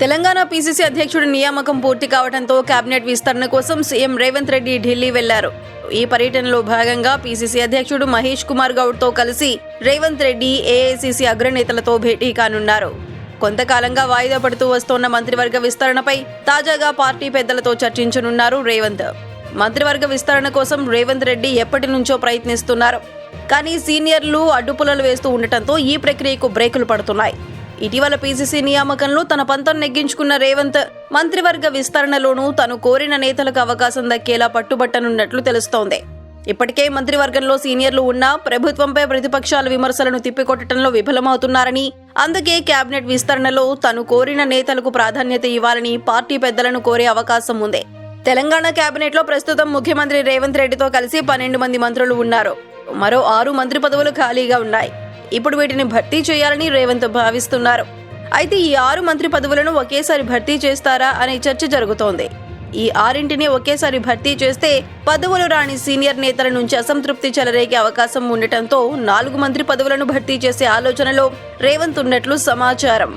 Telangana PCC అధ్యక్షుడి నియామకం పూర్తి కావడంతో కేబినెట్ విస్తరణ కోసం సీఎం రేవంత్ రెడ్డి ఢిల్లీ వెళ్ళారు. ఈ పర్యటనలో భాగంగా పీసీసీ అధ్యక్షుడు మహేష్ కుమార్ గౌడ్తో కలిసి రేవంత్ రెడ్డి ఏఐసీసీ అగ్రనేతలతో భేటీ కానున్నారు. కొంతకాలంగా వాయిదా పడుతూ వస్తోన్న మంత్రివర్గ విస్తరణపై తాజాగా పార్టీ పెద్దలతో చర్చించనున్నారు రేవంత్. మంత్రివర్గ విస్తరణ కోసం రేవంత్ రెడ్డి ఎప్పటి నుంచో ప్రయత్నిస్తున్నారు. కానీ సీనియర్లు అడ్డుపులలు వేస్తూ ఉండటంతో ఈ ప్రక్రియకు బ్రేకులు పడుతున్నాయి. ఇటీవల పీసీసీ నియామకంలో తన పంతం నెగ్గించుకున్న రేవంత్ మంత్రివర్గ విస్తరణలోనూ తను కోరిన నేతలకు అవకాశం దక్కేలా పట్టుబట్టనున్నట్లు తెలుస్తోంది. ఇప్పటికే మంత్రివర్గంలో సీనియర్లు ఉన్నా ప్రభుత్వంపై ప్రతిపక్షాల విమర్శలను తిప్పికొట్టడంలో విఫలమవుతున్నారని అందుకే కేబినెట్ విస్తరణలో తను కోరిన నేతలకు ప్రాధాన్యత ఇవ్వాలని పార్టీ పెద్దలను కోరే అవకాశం ఉంది. తెలంగాణ కేబినెట్లో ప్రస్తుతం ముఖ్యమంత్రి రేవంత్ రెడ్డితో కలిసి పన్నెండు మంది మంత్రులు ఉన్నారు. మరో ఆరు మంత్రి పదవులు ఖాళీగా ఉన్నాయి. ఇప్పుడు వీటిని భర్తీ చేయాలని రేవంత్ భావిస్తున్నారు. అయితే ఈ ఆరు మంత్రి పదవులను ఒకేసారి భర్తీ చేస్తారా అనే చర్చ జరుగుతోంది. ఈ ఆరింటిని ఒకేసారి భర్తీ చేస్తే పదవులు రాని సీనియర్ నేతల నుంచి అసంతృప్తి చెలరేగే అవకాశం ఉండటంతో నాలుగు మంత్రి పదవులను భర్తీ చేసే ఆలోచనలో రేవంత్ ఉన్నట్లు సమాచారం.